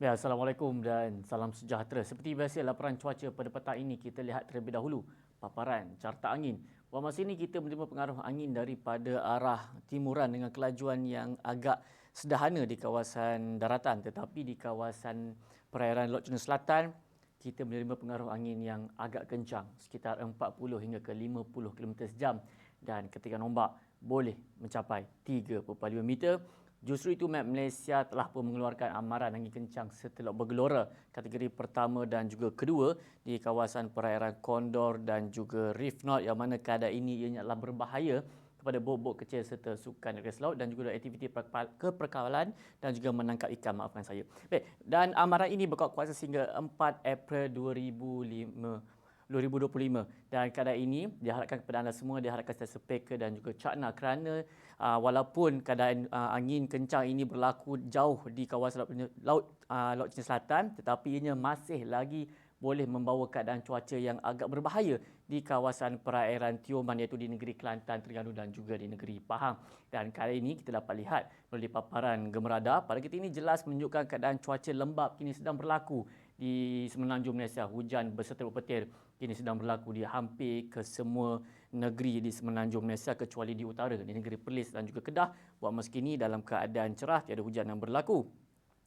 Ya, Assalamualaikum dan salam sejahtera. Seperti biasa, laporan cuaca pada petang ini kita lihat terlebih dahulu paparan carta angin. Buat masa ini kita menerima pengaruh angin daripada arah timuran dengan kelajuan yang agak sederhana di kawasan daratan tetapi di kawasan perairan Laut Cina Selatan kita menerima pengaruh angin yang agak kencang sekitar 40 hingga ke 50 km sejam dan ketika ombak boleh mencapai 3.5 meter Justru itu Map Malaysia telah pun mengeluarkan amaran angin kencang setelah bergelora kategori pertama dan juga kedua di kawasan perairan Kondor dan juga Reef North yang mana keadaan ini ianya adalah berbahaya kepada bot-bot kecil serta sukan negeri laut dan juga aktiviti keperkawalan dan juga menangkap ikan maafkan saya. Baik, dan amaran ini berkuat kuasa sehingga 4 April 2005 2025 dan keadaan ini diharapkan kepada anda semua diharapkan sentiasa peka dan juga cakna kerana uh, walaupun keadaan uh, angin kencang ini berlaku jauh di kawasan laut laut, uh, laut Cina Selatan tetapi ianya masih lagi boleh membawa keadaan cuaca yang agak berbahaya di kawasan perairan Tioman iaitu di negeri Kelantan, Terengganu dan juga di negeri Pahang. Dan kali ini kita dapat lihat melalui paparan gemerada pada kita ini jelas menunjukkan keadaan cuaca lembap kini sedang berlaku di semenanjung Malaysia. Hujan berserta petir kini sedang berlaku di hampir ke semua negeri di semenanjung Malaysia kecuali di utara di negeri Perlis dan juga Kedah. Buat masa kini dalam keadaan cerah tiada hujan yang berlaku.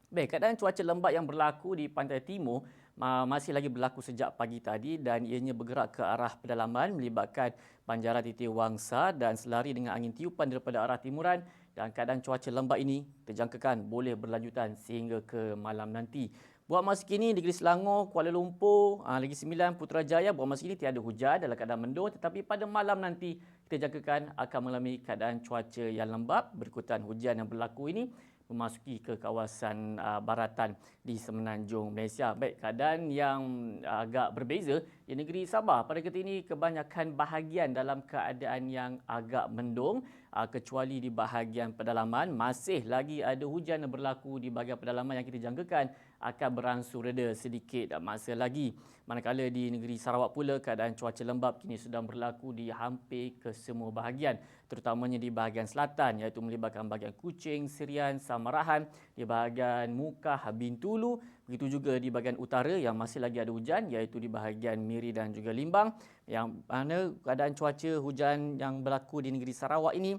Baik, keadaan cuaca lembap yang berlaku di pantai timur masih lagi berlaku sejak pagi tadi dan ianya bergerak ke arah pedalaman melibatkan banjaran titik wangsa dan selari dengan angin tiupan daripada arah timuran dan keadaan cuaca lembap ini terjangkakan boleh berlanjutan sehingga ke malam nanti. Buat masa kini Negeri Selangor, Kuala Lumpur, ah, Negeri Sembilan, Putrajaya buat masa kini tiada hujan dalam keadaan mendung tetapi pada malam nanti kita jangkakan akan mengalami keadaan cuaca yang lembap berikutan hujan yang berlaku ini memasuki ke kawasan uh, baratan di semenanjung Malaysia. Baik, keadaan yang agak berbeza di negeri Sabah pada ketika ini kebanyakan bahagian dalam keadaan yang agak mendung uh, kecuali di bahagian pedalaman masih lagi ada hujan yang berlaku di bahagian pedalaman yang kita jangkakan akan beransur reda sedikit masa lagi. Manakala di negeri Sarawak pula keadaan cuaca lembap kini sedang berlaku di hampir ke semua bahagian terutamanya di bahagian selatan iaitu melibatkan bahagian Kuching, Sirian, Samarahan, di bahagian Mukah, Bintulu, begitu juga di bahagian utara yang masih lagi ada hujan iaitu di bahagian Miri dan juga Limbang yang mana keadaan cuaca hujan yang berlaku di negeri Sarawak ini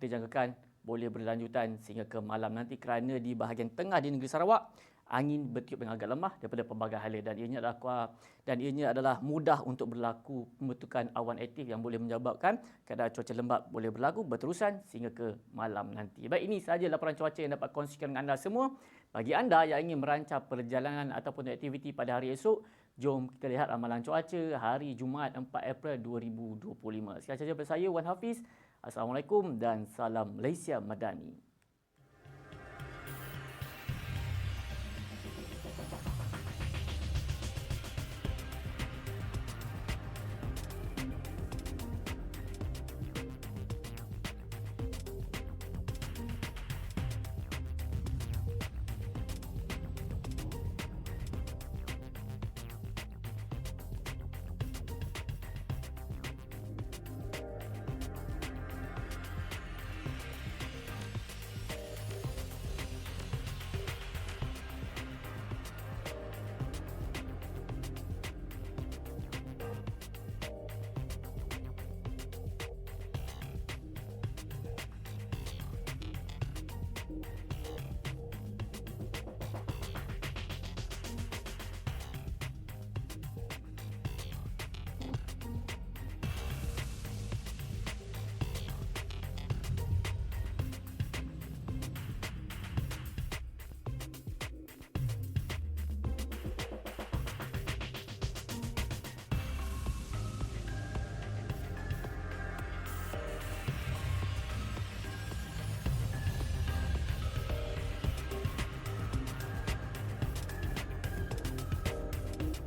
kita jangkakan boleh berlanjutan sehingga ke malam nanti kerana di bahagian tengah di negeri Sarawak angin bertiup yang agak lemah daripada pelbagai hala dan ianya adalah dan ianya adalah mudah untuk berlaku pembentukan awan aktif yang boleh menyebabkan keadaan cuaca lembap boleh berlaku berterusan sehingga ke malam nanti. Baik ini sahaja laporan cuaca yang dapat kongsikan dengan anda semua. Bagi anda yang ingin merancang perjalanan ataupun aktiviti pada hari esok, jom kita lihat ramalan cuaca hari Jumaat 4 April 2025. Sekian sahaja daripada saya Wan Hafiz. Assalamualaikum dan salam Malaysia Madani.